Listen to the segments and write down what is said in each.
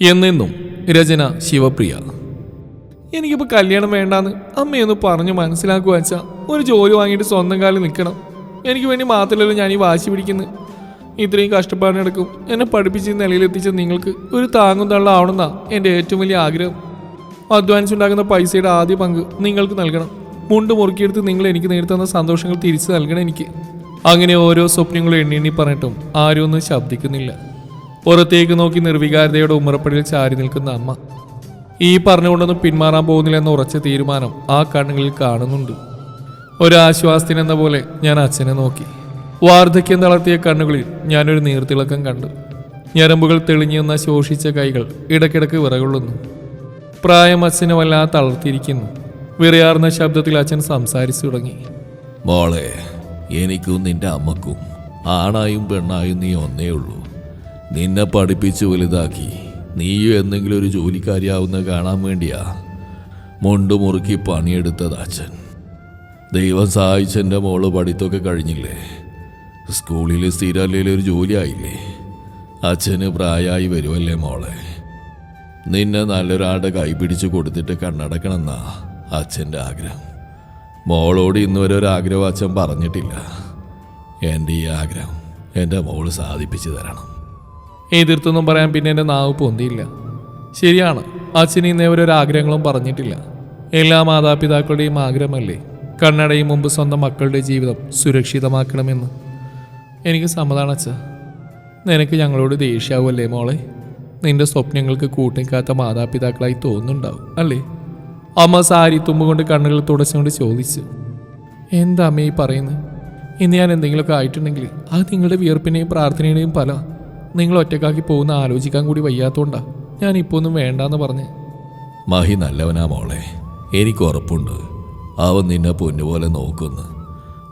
എന്നെന്നും രചന ശിവപ്രിയ. എനിക്കിപ്പോൾ കല്യാണം വേണ്ടാന്ന് അമ്മയൊന്ന് പറഞ്ഞു മനസ്സിലാക്കുക വെച്ചാൽ ഒരു ജോലി വാങ്ങിയിട്ട് സ്വന്തം കാലിൽ നിൽക്കണം. എനിക്ക് വേണ്ടി മാത്രമല്ലല്ലോ ഞാൻ ഈ വാശി പിടിക്കുന്നത് ഇത്രയും കഷ്ടപ്പാടിനെടുക്കും എന്നെ പഠിപ്പിച്ച് നിലയിലെത്തിച്ച നിങ്ങൾക്ക് ഒരു താങ്ങും തള്ളാവണമെന്നാ എന്റെ ഏറ്റവും വലിയ ആഗ്രഹം. അധ്വാനിച്ചുണ്ടാക്കുന്ന പൈസയുടെ ആദ്യ പങ്ക് നിങ്ങൾക്ക് നൽകണം. മുണ്ട് മുറുക്കിയെടുത്ത് നിങ്ങൾ എനിക്ക് നേരിട്ടുന്ന സന്തോഷങ്ങൾ തിരിച്ചു നൽകണം എനിക്ക്. അങ്ങനെ ഓരോ സ്വപ്നങ്ങളും എണ്ണി എണ്ണി പറഞ്ഞിട്ടും ആരും ഒന്നും ശബ്ദിക്കുന്നില്ല. പുറത്തേക്ക് നോക്കി നിർവികാരതയുടെ ഉമ്മറപ്പടിയിൽ ചാരി നിൽക്കുന്ന അമ്മ. ഈ പറഞ്ഞുകൊണ്ടൊന്നും പിന്മാറാൻ പോകുന്നില്ല എന്ന ഉറച്ച തീരുമാനം ആ കണ്ണുകളിൽ കാണുന്നുണ്ട്. ഒരാശ്വാസത്തിനെന്ന പോലെ ഞാൻ അച്ഛനെ നോക്കി. വാർദ്ധക്യം തളർത്തിയ കണ്ണുകളിൽ ഞാനൊരു നീർത്തിളക്കം കണ്ടു. ഞരമ്പുകൾ തെളിഞ്ഞുന്ന ശോഷിച്ച കൈകൾ ഇടയ്ക്കിടയ്ക്ക് വിറകൊള്ളുന്നു. പ്രായം അച്ഛനെ വല്ലാതെ തളർത്തിയിരിക്കുന്നു. വിറയാർന്ന ശബ്ദത്തിൽ അച്ഛൻ സംസാരിച്ചു തുടങ്ങി. മോളെ എനിക്കും നിന്റെ അമ്മക്കും ആണായും പെണ്ണായും നീ ഒന്നേ ഉള്ളൂ നിന്നെ പഠിപ്പിച്ച് വലുതാക്കി. നീയും എന്തെങ്കിലും ഒരു ജോലിക്കാരിയാവുന്ന കാണാൻ വേണ്ടിയാ മുണ്ടു മുറുക്കി പണിയെടുത്തത് അച്ഛൻ. ദൈവം സഹായിച്ചെന്റെ മോൾ പഠിത്തമൊക്കെ കഴിഞ്ഞില്ലേ? സ്കൂളിൽ സ്ഥിരല്ലേ ഒരു ജോലിയായില്ലേ? അച്ഛന് പ്രായമായി വരുമല്ലേ മോളെ? നിന്നെ നല്ലൊരാളുടെ കൈ പിടിച്ച് കൊടുത്തിട്ട് കണ്ണടക്കണമെന്നാ അച്ഛന്റെ ആഗ്രഹം. മോളോട് ഇന്ന് വരെ ഒരു ആഗ്രഹം അച്ഛൻ പറഞ്ഞിട്ടില്ല. എന്റെ ഈ ആഗ്രഹം എന്റെ മോൾ സാധിപ്പിച്ചു തരണം. എതിർത്തൊന്നും പറയാൻ പിന്നെ എന്റെ നാവ് പൊന്തിയില്ല. ശരിയാണ് അച്ഛൻ ഇന്നേവരെ ഒരു ആഗ്രഹങ്ങളും പറഞ്ഞിട്ടില്ല. എല്ലാ മാതാപിതാക്കളുടെയും ആഗ്രഹമല്ലേ കണ്ണടയും മുമ്പ് സ്വന്തം മക്കളുടെ ജീവിതം സുരക്ഷിതമാക്കണമെന്ന്. എനിക്ക് സമ്മതാണ് അച്ഛ. നിനക്ക് ഞങ്ങളോട് ദേഷ്യാവുമല്ലേ മോളെ? നിന്റെ സ്വപ്നങ്ങൾക്ക് കൂട്ടിക്കാത്ത മാതാപിതാക്കളായി തോന്നുന്നുണ്ടാവും അല്ലേ? അമ്മ സാരി തുമ്പുകൊണ്ട് കണ്ണുകൾ തുടച്ചുകൊണ്ട് ചോദിച്ചു. എന്താ അമ്മ ഈ പറയുന്നത്? ഇന്ന് ഞാൻ എന്തെങ്കിലുമൊക്കെ ആയിട്ടുണ്ടെങ്കിൽ അത് നിങ്ങളുടെ വിയർപ്പിനെയും പ്രാർത്ഥനയുടെയും ഫല നിങ്ങൾ ഒറ്റക്കാക്കി പോകുന്ന ആലോചിക്കാൻ കൂടി വയ്യാത്തോണ്ടാ. ഞാൻ ഇപ്പോൾ ഒന്നും വേണ്ടാന്ന് പറഞ്ഞു. മഹി നല്ലവനാ മോളെ. എനിക്ക് ഉറപ്പുണ്ട്. അവൻ നിന്നെ പൊന്നുപോലെ നോക്കുന്നു.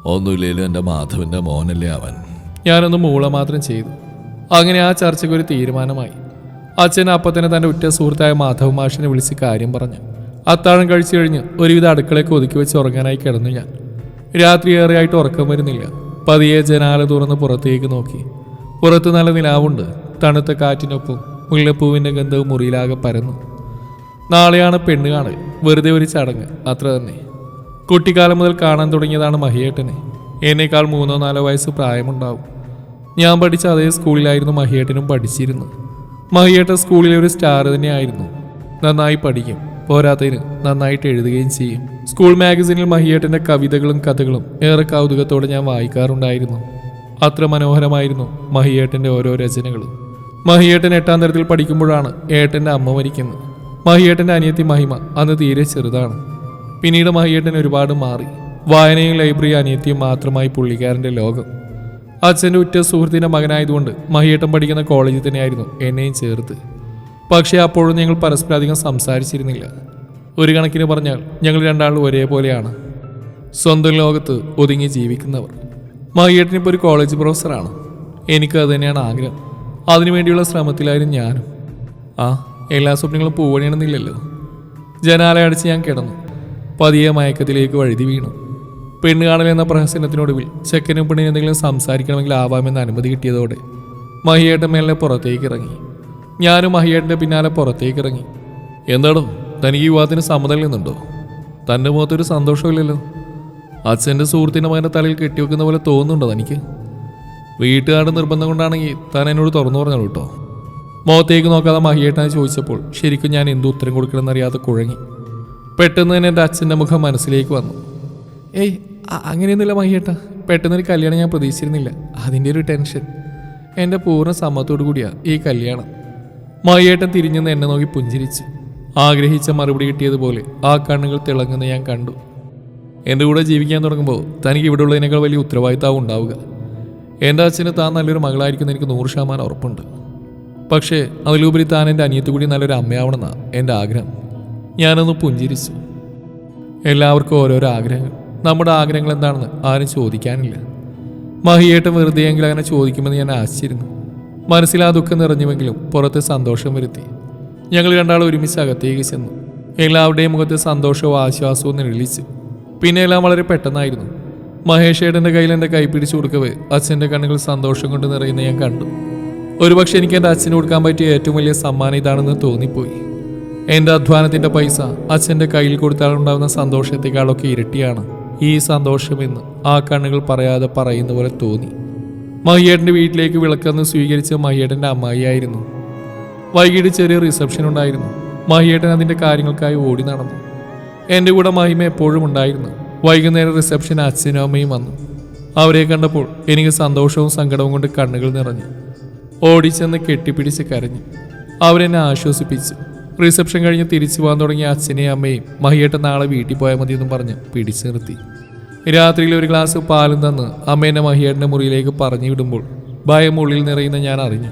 ഒന്നുമില്ലേലും എന്റെ മാധവന്റെ മോനല്ലേ അവൻ. ഞാനൊന്ന് മൂള മാത്രം ചെയ്തു. അങ്ങനെ ആ ചർച്ചയ്ക്ക് ഒരു തീരുമാനമായി. അച്ഛൻ അപ്പം തന്നെ തന്റെ ഉറ്റ സുഹൃത്തായ മാധവ് മാഷിനെ വിളിച്ച് കാര്യം പറഞ്ഞു. അത്താഴം കഴിച്ചു കഴിഞ്ഞ് ഒരുവിധ അടുക്കളയ്ക്ക് ഒതുക്കി വെച്ച് ഉറങ്ങാനായി കിടന്നു ഞാൻ. രാത്രി ഏറെയായിട്ട് ഉറക്കം വരുന്നില്ല. പതിയെ ജനാല തുറന്ന് പുറത്തേക്ക് നോക്കി. പുറത്ത് നല്ല നിലാവുണ്ട്. തണുത്ത കാറ്റിനൊപ്പം മുല്ലപ്പൂവിന്റെ ഗന്ധവും മുറിയിലാകെ പരന്നു. നാളെയാണ് പെണ്ണ് കാണൽ. വെറുതെ ഒരു ചടങ്ങ്. അത്ര തന്നെ. കുട്ടിക്കാലം മുതൽ കാണാൻ തുടങ്ങിയതാണ് മഹിയേട്ടനെ. എന്നേക്കാൾ മൂന്നോ നാലോ വയസ്സ് പ്രായമുണ്ടാവും. ഞാൻ പഠിച്ച അതേ സ്കൂളിലായിരുന്നു മഹിയേട്ടനും പഠിച്ചിരുന്നു മഹിയേട്ടൻ സ്കൂളിലെ ഒരു സ്റ്റാർ തന്നെയായിരുന്നു. നന്നായി പഠിക്കും. പോരാത്തതിന് നന്നായിട്ട് എഴുതുകയും ചെയ്യും. സ്കൂൾ മാഗസിനിൽ മഹിയേട്ടന്റെ കവിതകളും കഥകളും ഏറെ കൗതുകത്തോടെ ഞാൻ വായിക്കാറുണ്ടായിരുന്നു. അത്ര മനോഹരമായിരുന്നു മഹിയേട്ടന്റെ ഓരോ രചനകളും മഹിയേട്ടൻ എട്ടാം തരത്തിൽ പഠിക്കുമ്പോഴാണ് ഏട്ടന്റെ അമ്മ മരിക്കുന്നത്. മഹിയേട്ടന്റെ അനിയത്തി മഹിമ അന്ന് തീരെ ചെറുതാണ്. പിന്നീട് മഹിയേട്ടൻ ഒരുപാട് മാറി. വായനയും ലൈബ്രറി അനിയത്തിയും മാത്രമായി പുള്ളിക്കാരന്റെ ലോകം. അച്ഛന്റെ ഉറ്റ സുഹൃത്തിന്റെ മകനായതുകൊണ്ട് മഹിയേട്ടൻ പഠിക്കുന്ന കോളേജിൽ തന്നെയായിരുന്നു എന്നെയും ചേർത്ത്. പക്ഷേ അപ്പോഴും ഞങ്ങൾ പരസ്പരം അധികം സംസാരിച്ചിരുന്നില്ല. ഒരു കണക്കിന് പറഞ്ഞാൽ ഞങ്ങൾ രണ്ടാളും ഒരേപോലെയാണ്. സ്വന്തം ലോകത്ത് ഒതുങ്ങി ജീവിക്കുന്നവർ. മഹിയേട്ടൻ ഇപ്പോൾ ഒരു കോളേജ് പ്രൊഫസറാണ് എനിക്ക് അത് തന്നെയാണ് ആഗ്രഹം. അതിനുവേണ്ടിയുള്ള ശ്രമത്തിലായിരുന്നു ഞാനും. ആ എല്ലാ സ്വപ്നങ്ങളും പൂവണിയണമെന്നില്ലല്ലോ. ജനാല അടിച്ച് ഞാൻ കിടന്നു. പതിയെ മയക്കത്തിലേക്ക് വഴുതി വീണു. പെണ്ണ് കാണൽ എന്ന പ്രഹസനത്തിനൊടുവിൽ ചെക്കനും പെണ്ണിനും എന്തെങ്കിലും സംസാരിക്കണമെങ്കിൽ ആവാമെന്ന് അനുമതി കിട്ടിയതോടെ മഹിയേട്ടൻ മേലെ പുറത്തേക്ക് ഇറങ്ങി. ഞാനും മഹിയേട്ടന്റെ പിന്നാലെ പുറത്തേക്ക് ഇറങ്ങി. എന്താണ് തനിക്ക് യുവാത്തിന് സമ്മതം നിന്നുണ്ടോ തന്റെ മുഖത്തൊരു സന്തോഷമില്ലല്ലോ. അച്ഛന്റെ സുഹൃത്തിന്റെ മകന്റെ തലയിൽ കെട്ടിവെക്കുന്ന പോലെ തോന്നുന്നുണ്ടോ തനിക്ക്? വീട്ടുകാരുടെ നിർബന്ധം കൊണ്ടാണെങ്കിൽ താൻ എന്നോട് തുറന്നു പറഞ്ഞോളൂ കേട്ടോ. മുഖത്തേക്ക് നോക്കാതെ മഹിയേട്ടനെ ചോദിച്ചപ്പോൾ ശരിക്കും ഞാൻ എന്തു ഉത്തരം കൊടുക്കണമെന്നറിയാതെ കുഴങ്ങി. പെട്ടെന്ന് തന്നെ എന്റെ അച്ഛന്റെ മുഖം മനസ്സിലേക്ക് വന്നു. ഏയ് അങ്ങനെയൊന്നുമില്ല മഹിയേട്ട. പെട്ടെന്നൊരു കല്യാണം ഞാൻ പ്രതീക്ഷിച്ചിരുന്നില്ല. അതിന്റെ ഒരു ടെൻഷൻ. എന്റെ പൂർണ സമ്മതത്തോടു കൂടിയാണ് ഈ കല്യാണം. മഹിയേട്ടൻ തിരിഞ്ഞെന്ന് എന്നെ നോക്കി പുഞ്ചിരിച്ചു. ആഗ്രഹിച്ച മറുപടി കിട്ടിയതുപോലെ ആ കണ്ണുകൾ തിളങ്ങുന്ന ഞാൻ കണ്ടു. എന്റെ കൂടെ ജീവിക്കാൻ തുടങ്ങുമ്പോൾ തനിക്ക് ഇവിടെ ഉള്ളതിനേക്കാൾ വലിയ ഉത്തരവാദിത്തവും ഉണ്ടാവുക. എന്റെ അച്ഛന് താൻ നല്ലൊരു മകളായിരിക്കുന്ന എനിക്ക് നൂറ് ശതമാനം ഉറപ്പുണ്ട്. പക്ഷേ അതിലുപരി താൻ എന്റെ അനിയത്തി കൂടി നല്ലൊരു അമ്മയാവണമെന്നാണ് എന്റെ ആഗ്രഹം. ഞാനൊന്ന് പുഞ്ചിരിച്ചു. എല്ലാവർക്കും ഓരോരോ ആഗ്രഹങ്ങൾ. നമ്മുടെ ആഗ്രഹങ്ങൾ എന്താണെന്ന് ആരും ചോദിക്കാനില്ല. മഹിയേട്ടൻ വെറുതെയെങ്കിലും അങ്ങനെ ചോദിക്കുമെന്ന് ഞാൻ ആശിച്ചിരുന്നു. മനസ്സിൽ ആ ദുഃഖം നിറഞ്ഞുവെങ്കിലും പുറത്തെ സന്തോഷം വരുത്തി. ഞങ്ങൾ രണ്ടാൾ ഒരുമിച്ച് അകത്തേക്ക് ചെന്നു. എല്ലാവരുടെയും മുഖത്ത് സന്തോഷവും ആശ്വാസവും നിഴലിച്ചു പിന്നെ എല്ലാം വളരെ പെട്ടെന്നായിരുന്നു. മഹേഷ് ഏട്ടന്റെ കയ്യിൽ എന്റെ കൈ പിടിച്ചു കൊടുക്കവേ അച്ഛന്റെ കണ്ണുകൾ സന്തോഷം കൊണ്ട് നിറയുന്ന ഞാൻ കണ്ടു. ഒരുപക്ഷെ എനിക്ക് എന്റെ അച്ഛന് കൊടുക്കാൻ പറ്റിയ ഏറ്റവും വലിയ സമ്മാനം ഇതാണെന്ന് തോന്നിപ്പോയി. എന്റെ അധ്വാനത്തിന്റെ പൈസ അച്ഛന്റെ കയ്യിൽ കൊടുത്താലുണ്ടാകുന്ന സന്തോഷത്തെക്കാളൊക്കെ ഇരട്ടിയാണ് ഈ സന്തോഷമെന്ന് ആ കണ്ണുകൾ പറയാതെ പറയുന്ന പോലെ തോന്നി. മഹിയേട്ടന്റെ വീട്ടിലേക്ക് വിളക്കെന്ന് സ്വീകരിച്ച മഹിയേട്ടന്റെ അമ്മായിയായിരുന്നു. വൈകിട്ട് ചെറിയ റിസപ്ഷൻ ഉണ്ടായിരുന്നു. മഹിയേട്ടൻ അതിന്റെ കാര്യങ്ങൾക്കായി ഓടി നടന്നു. എന്റെ കൂടെ മഹിമ എപ്പോഴും ഉണ്ടായിരുന്നു. വൈകുന്നേരം റിസപ്ഷൻ അച്ഛനും അമ്മയും വന്നു. അവരെ കണ്ടപ്പോൾ എനിക്ക് സന്തോഷവും സങ്കടവും കൊണ്ട് കണ്ണുകൾ നിറഞ്ഞു. ഓടിച്ചെന്ന് കെട്ടിപ്പിടിച്ച് കരഞ്ഞു. അവരെന്നെ ആശ്വസിപ്പിച്ചു. റിസപ്ഷൻ കഴിഞ്ഞ് തിരിച്ചു പോകാൻ തുടങ്ങിയ അച്ഛനെയും അമ്മയും മഹിയേട്ട നാളെ വീട്ടിൽ പോയാൽ മതിയെന്നും പറഞ്ഞ് പിടിച്ചു നിർത്തി. രാത്രിയിൽ ഒരു ഗ്ലാസ് പാലും തന്ന് അമ്മ എന്നെ മഹിയേട്ടന്റെ മുറിയിലേക്ക് പറഞ്ഞു വിടുമ്പോൾ ഭയം ഉള്ളിൽ നിറയുന്ന ഞാൻ അറിഞ്ഞു.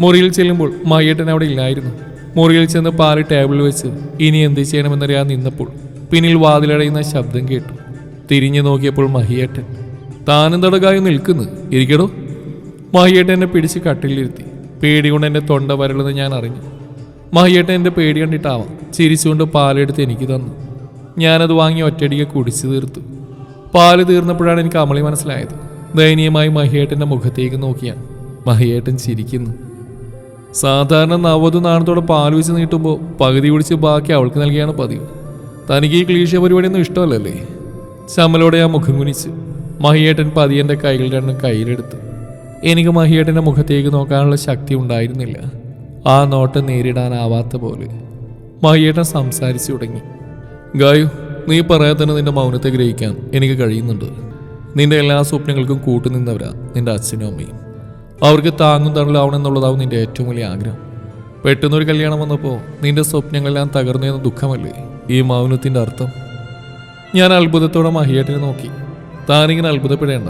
മുറിയിൽ ചെല്ലുമ്പോൾ മഹിയേട്ടൻ അവിടെ ഇല്ലായിരുന്നു. മുറിയിൽ ചെന്ന് പാൽ ടേബിളിൽ വെച്ച് ഇനി എന്ത് ചെയ്യണമെന്നറിയാൻ നിന്നപ്പോൾ പിന്നിൽ വാതിലടയുന്ന ശബ്ദം കേട്ടു. തിരിഞ്ഞു നോക്കിയപ്പോൾ മഹിയേട്ടൻ താനും തടകായി നിൽക്കുന്നു ഇരിക്കടോ? മഹിയേട്ടൻ എന്നെ പിടിച്ച് കട്ടിലിരുത്തി. പേടി കൊണ്ട് എന്റെ തൊണ്ട വരളെന്ന് ഞാൻ അറിഞ്ഞു. മഹിയേട്ടൻ എന്റെ പേടി കണ്ടിട്ടാവാം ചിരിച്ചുകൊണ്ട് പാലെടുത്ത് എനിക്ക് തന്നു. ഞാനത് വാങ്ങി ഒറ്റയടിക്ക് കുടിച്ചു തീർത്തു. പാൽ തീർന്നപ്പോഴാണ് എനിക്ക് അമളി മനസ്സിലായത്. ദയനീയമായി മഹിയേട്ടന്റെ മുഖത്തേക്ക് നോക്കിയാൽ മഹിയേട്ടൻ ചിരിക്കുന്നു. സാധാരണ നവതു നാണത്തോടെ പാൽ വെച്ച് നീട്ടുമ്പോൾ പകുതി കുടിച്ച് ബാക്കി അവൾക്ക് നൽകിയാണ് പതിവ്. തനിക്ക് ഈ ക്ലീശ പരിപാടിയൊന്നും ഇഷ്ടമല്ലല്ലേ? ചമ്മലോടെ ആ മുഖം കുനിച്ച് മഹിയേട്ടൻ പതിയന്റെ കൈകൾ രണ്ടും കയ്യിലെടുത്തു. എനിക്ക് മഹിയേട്ടന്റെ മുഖത്തേക്ക് നോക്കാനുള്ള ശക്തി ഉണ്ടായിരുന്നില്ല. ആ നോട്ടം നേരിടാനാവാത്ത പോലെ. മഹിയേട്ടൻ സംസാരിച്ചു തുടങ്ങി. ഗായു നീ പറയാതെ തന്നെ നിന്റെ മൗനത്തെ ഗ്രഹിക്കാൻ എനിക്ക് കഴിയുന്നുണ്ട്. നിന്റെ എല്ലാ സ്വപ്നങ്ങൾക്കും കൂട്ടുനിന്നവരാ നിന്റെ അച്ഛനും അമ്മയും. അവർക്ക് താങ്ങും തണലാവണമെന്നുള്ളതാവും നിന്റെ ഏറ്റവും വലിയ ആഗ്രഹം. പെട്ടെന്നൊരു കല്യാണം വന്നപ്പോൾ നിന്റെ സ്വപ്നങ്ങളെല്ലാം തകർന്നു എന്ന ദുഃഖമല്ലേ? ഈ മൗനത്തിന്റെ അർത്ഥം? ഞാൻ അത്ഭുതത്തോടെ മഹിയേട്ടനെ നോക്കി. താനിങ്ങനെ അത്ഭുതപ്പെടേണ്ട.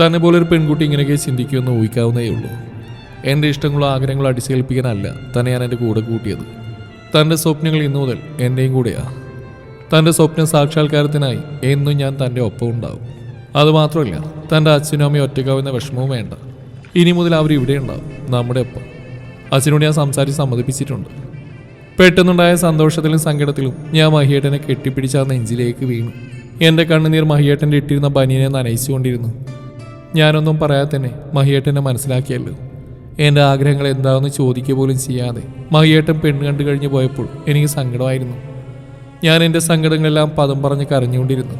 തന്നെ പോലെ ഒരു പെൺകുട്ടി ഇങ്ങനെയൊക്കെ ചിന്തിക്കുമെന്ന് ഊഹിക്കാവുന്നേ ഉള്ളൂ. എന്റെ ഇഷ്ടങ്ങളോ ആഗ്രഹങ്ങളോ അടിച്ചേൽപ്പിക്കാനല്ല തന്നെ ഞാൻ എന്റെ കൂടെ കൂട്ടിയത്. തന്റെ സ്വപ്നങ്ങൾ ഇന്നു മുതൽ എന്റെയും കൂടെയാ. തന്റെ സ്വപ്ന സാക്ഷാത്കാരത്തിനായി എന്നും ഞാൻ തന്റെ ഒപ്പം ഉണ്ടാവും. അതുമാത്രമല്ല തന്റെ അച്ഛനും അമ്മയും ഒറ്റക്കാവുന്ന വിഷമവും വേണ്ട. ഇനി മുതൽ അവർ ഇവിടെ ഉണ്ടാവും നമ്മുടെ ഒപ്പം. അച്ഛനോട് ഞാൻ സംസാരിച്ച് സമ്മതിപ്പിച്ചിട്ടുണ്ട്. പെട്ടെന്നുണ്ടായ സന്തോഷത്തിലും സങ്കടത്തിലും ഞാൻ മഹിയേട്ടനെ കെട്ടിപ്പിടിച്ച് ആ നെഞ്ചിലേക്ക് വീണു. എന്റെ കണ്ണുനീർ മഹിയേട്ടന്റെ ഇട്ടിരുന്ന ബനിയനെ നനയിച്ചുകൊണ്ടിരുന്നു ഞാനൊന്നും പറയാതെ തന്നെ മഹിയേട്ടനെ മനസ്സിലാക്കിയല്ലോ. എന്റെ ആഗ്രഹങ്ങൾ എന്താണെന്ന് ചോദിക്കുക പോലും ചെയ്യാതെ മഹിയേട്ടൻ പെണ്ണ് കണ്ടു കഴിഞ്ഞു പോയപ്പോൾ എനിക്ക് സങ്കടമായിരുന്നു. ഞാൻ എന്റെ സങ്കടങ്ങളെല്ലാം പദം പറഞ്ഞ് കരഞ്ഞുകൊണ്ടിരുന്നു.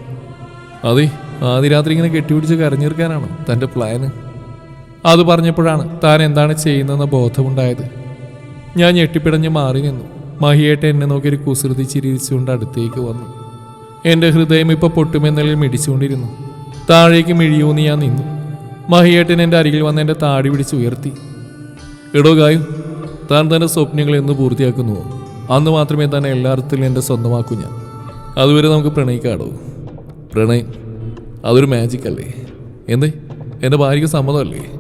അതെ ആദ്യ രാത്രി ഇങ്ങനെ കെട്ടിപ്പിടിച്ച് കരഞ്ഞീർക്കാനാണ് തന്റെ പ്ലാന് അത് പറഞ്ഞപ്പോഴാണ് താൻ എന്താണ് ചെയ്യുന്നതെന്ന ബോധമുണ്ടായത്. ഞാൻ ഞെട്ടിപ്പിടഞ്ഞ് മാറി നിന്നു. മഹിയേട്ട എന്നെ നോക്കി ഒരു കുസൃതി ചിരിച്ചുകൊണ്ട് അടുത്തേക്ക് വന്നു. എന്റെ ഹൃദയം ഇപ്പോൾ പൊട്ടുമെന്നലിൽ മിടിച്ചുകൊണ്ടിരുന്നു. താഴേക്ക് മിഴിയൂന്ന് ഞാൻ നിന്നു. മഹിയേട്ടൻ എന്റെ അരികിൽ വന്ന് എന്റെ താടി പിടിച്ച് ഉയർത്തി. എടോ ഗായു താൻ തന്റെ സ്വപ്നങ്ങൾ എന്ന് പൂർത്തിയാക്കുന്നുവോ? അന്ന് മാത്രമേ തന്നെ എല്ലാ അർത്ഥത്തിലും എന്റെ സ്വന്തമാക്കൂ ഞാൻ. അതുവരെ നമുക്ക് പ്രണയിക്കാടോ? പ്രണയം അതൊരു മാജിക് അല്ലേ? എന്തേ? എന്റെ ഭാര്യയ്ക്ക് സമ്മതമല്ലേ?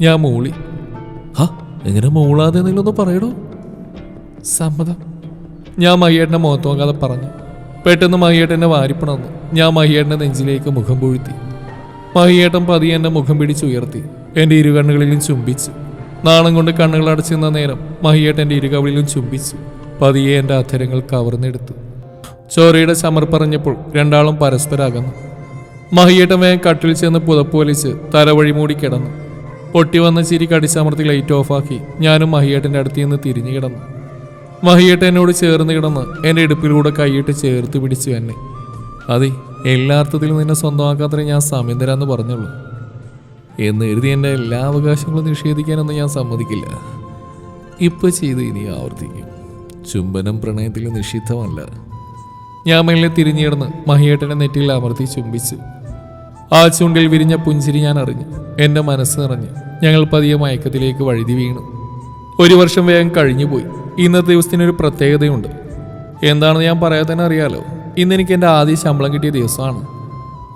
ഞാൻ മൂളി. ഹാ എങ്ങനെ മൂളാതെ ഒന്ന് പറയടോ? സമ്മതം. ഞാൻ മയ്യേട്ടന്റെ മുഖത്ത് നോക്കാതെ പറഞ്ഞു. പെട്ടെന്ന് മഹിയേട്ടനെ വാരിപ്പണന്നു ഞാൻ മഹിയേട്ടന്റെ നെഞ്ചിലേക്ക് മുഖം പൂഴ്ത്തി. മഹിയേട്ടൻ പതിയെ എന്റെ മുഖം പിടിച്ചുയർത്തി. എന്റെ ഇരു കണ്ണുകളിലും ചുംബിച്ചു. നാണം കൊണ്ട് കണ്ണുകൾ അടച്ചിരുന്ന നേരം മഹിയേട്ടന്റെ എന്റെ കവിളിലും ചുംബിച്ചു പതിയെ എന്റെ അധരങ്ങൾ കവർന്നെടുത്തു. ചോരയുടെ ചമർ പറഞ്ഞപ്പോൾ രണ്ടാളും പരസ്പരാകുന്നു. മഹിയേട്ടൻ വേഗം കട്ടിൽ ചെന്ന് പുതപ്പ് വലിച്ച് തലവഴി മൂടി കിടന്നു. പൊട്ടി വന്ന ചിരി കടിച്ചമർത്തി ലൈറ്റ് ഓഫാക്കി ഞാനും മഹിയേട്ടന്റെ അടുത്ത് നിന്ന് തിരിഞ്ഞു കിടന്നു. മഹിയേട്ടൻ എന്നോട് ചേർന്ന് കിടന്ന് എന്റെ ഇടുപ്പിലൂടെ കൈയിട്ട് ചേർത്ത് പിടിച്ചു എന്നെ. അതെ എല്ലാർത്ഥത്തിലും നിന്നെ സ്വന്തമാക്കാത്ത ഞാൻ സമയം തരാമെന്ന് പറഞ്ഞുള്ളൂ. എന്ന് എഴുതി എന്റെ എല്ലാ അവകാശങ്ങളും നിഷേധിക്കാനൊന്നും ഞാൻ സമ്മതിക്കില്ല. ഇപ്പൊ ചെയ്ത് ഇനി ആവർത്തിക്കും. ചുംബനം പ്രണയത്തിൽ നിഷിദ്ധമല്ല. ഞാൻ മെല്ലെ തിരിഞ്ഞിടന്ന് മഹിയേട്ടനെ നെറ്റിയിൽ അമർത്തി ചുംബിച്ചു. ആ ചുണ്ടിൽ വിരിഞ്ഞ പുഞ്ചിരി ഞാൻ അറിഞ്ഞു എന്റെ മനസ്സ് നിറഞ്ഞു. ഞങ്ങൾ പതിയെ മയക്കത്തിലേക്ക് വഴുതി വീണു. ഒരു വർഷം വേഗം കഴിഞ്ഞുപോയി. ഇന്നത്തെ ദിവസത്തിനൊരു പ്രത്യേകതയുണ്ട്. എന്താണെന്ന് ഞാൻ പറയാതെ തന്നെ അറിയാലോ? ഇന്ന് എനിക്ക് എന്റെ ആദ്യ ശമ്പളം കിട്ടിയ ദിവസമാണ്.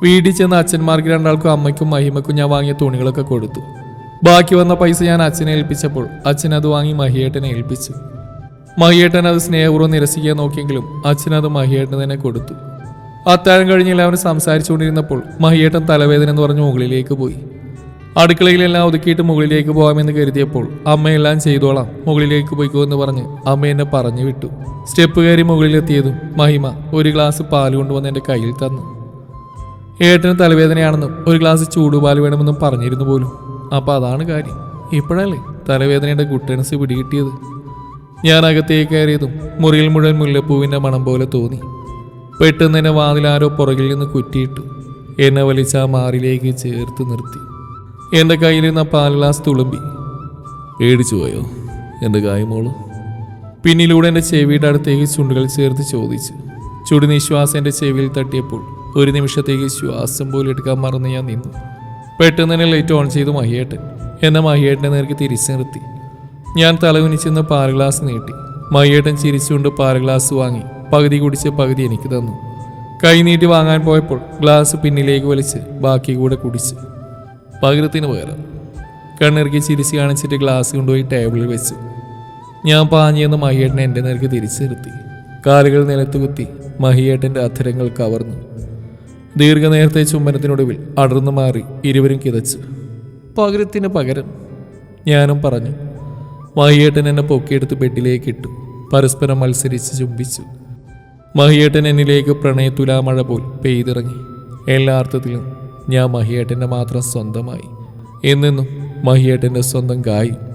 വീട്ടിൽ ചെന്ന് അച്ഛന്മാർക്ക് രണ്ടാൾക്കും അമ്മയ്ക്കും മഹിമയ്ക്കും ഞാൻ വാങ്ങിയ തുണികളൊക്കെ കൊടുത്തു. ബാക്കി വന്ന പൈസ ഞാൻ അച്ഛനെ ഏൽപ്പിച്ചപ്പോൾ അച്ഛൻ അത് വാങ്ങി മഹിയേട്ടനെ ഏൽപ്പിച്ചു. മഹിയേട്ടൻ അത് സ്നേഹപൂർവം നിരസിക്കാൻ നോക്കിയെങ്കിലും അച്ഛൻ അത് മഹിയേട്ടന് തന്നെ കൊടുത്തു. അത്താഴം കഴിഞ്ഞ് എല്ലാവരും സംസാരിച്ചുകൊണ്ടിരുന്നപ്പോൾ മഹിയേട്ടൻ തലവേദന എന്ന് പറഞ്ഞ് മുകളിലേക്ക് പോയി. അടുക്കളയിലെല്ലാം ഒതുക്കിയിട്ട് മുകളിലേക്ക് പോകാമെന്ന് കരുതിയപ്പോൾ അമ്മയെല്ലാം ചെയ്തോളാം മുകളിലേക്ക് പോയിക്കോ എന്ന് പറഞ്ഞ് അമ്മ എന്നെ പറഞ്ഞു വിട്ടു. സ്റ്റെപ്പ് കയറി മുകളിലെത്തിയതും മഹിമ ഒരു ഗ്ലാസ് പാൽ കൊണ്ടുവന്ന് എന്റെ കയ്യിൽ തന്നു. ഏട്ടന് തലവേദനയാണെന്നും ഒരു ഗ്ലാസ് ചൂടുപാൽ വേണമെന്നും പറഞ്ഞിരുന്നു പോലും. അപ്പോൾ അതാണ് കാര്യം. ഇപ്പോഴല്ലേ തലവേദനയുടെ ഗുട്ടൻസ് പിടികിട്ടിയത്? ഞാൻ അകത്തേക്ക് കയറിയതും മുറിയിൽ മുഴുവൻ മുല്ലപ്പൂവിന്റെ മണം പോലെ തോന്നി. പെട്ടെന്ന് തന്നെ വാതിലാരോ പുറകിൽ നിന്ന് കുറ്റിയിട്ടു. എന്നെ വലിച്ച ആ മാറിലേക്ക് ചേർത്ത് നിർത്തി. എന്റെ കയ്യിലിരുന്ന പാൽ ഗ്ലാസ് തുളുമ്പി. പേടിച്ചു പോയോ? എന്റെ കായമോൾ പിന്നിലൂടെ എന്റെ ചെവിയുടെ അടുത്തേക്ക് ചുണ്ടുകൾ ചേർത്ത് ചോദിച്ചു. ചുടു നിശ്വാസം എന്റെ ചെവിയിൽ തട്ടിയപ്പോൾ ഒരു നിമിഷത്തേക്ക് ശ്വാസം പോലും എടുക്കാൻ മറന്ന് ഞാൻ നിന്നു. പെട്ടെന്ന് തന്നെ ലൈറ്റ് ഓൺ ചെയ്തു മഹിയേട്ടൻ. എന്നെ മഹിയേട്ടനെ നേർക്ക് തിരിച്ചു നിർത്തി. ഞാൻ തലകുനിച്ചെന്ന് പാൽ ഗ്ലാസ് നീട്ടി. മഹിയേട്ടൻ ചിരിച്ചുകൊണ്ട് പാൽ ഗ്ലാസ് വാങ്ങി. പകുതി കുടിച്ച് പകുതി എനിക്ക് തന്നു. കൈ നീട്ടി വാങ്ങാൻ പോയപ്പോൾ ഗ്ലാസ് പിന്നിലേക്ക് വലിച്ച് ബാക്കി കൂടെ കുടിച്ച്. പകരത്തിന് പകരം കണ്ണിറുക്കി ചിരിച്ച് കാണിച്ചിട്ട് ഗ്ലാസ് കൊണ്ടുപോയി ടേബിളിൽ വെച്ചു. ഞാൻ പാഞ്ഞെന്ന് മഹിയേട്ടനെ എന്റെ നേർക്ക് തിരിച്ചു നിർത്തി കാലുകൾ നിലത്ത് കുത്തി മഹിയേട്ടന്റെ അധരങ്ങൾ കവർന്നു. ദീർഘനേരത്തെ ചുംബനത്തിനൊടുവിൽ അടർന്നു മാറി ഇരുവരും കിതച്ചു. പകരത്തിന് പകരം ഞാനും പറഞ്ഞു മഹിയേട്ടൻ എന്നെ പൊക്കിയെടുത്ത് ബെഡിലേക്ക് ഇട്ടു. പരസ്പരം മത്സരിച്ച് ചുംബിച്ചു. മഹിയേട്ടൻ എന്നിലേക്ക് പ്രണയത്തുലാമഴ പോൽ പെയ്തിറങ്ങി. എല്ലാ അർത്ഥത്തിലും ഞാൻ മഹിയേട്ടന്റെ മാത്രം സ്വന്തമായി. എന്നെന്നും മഹിയേട്ടന്റെ സ്വന്തം കായും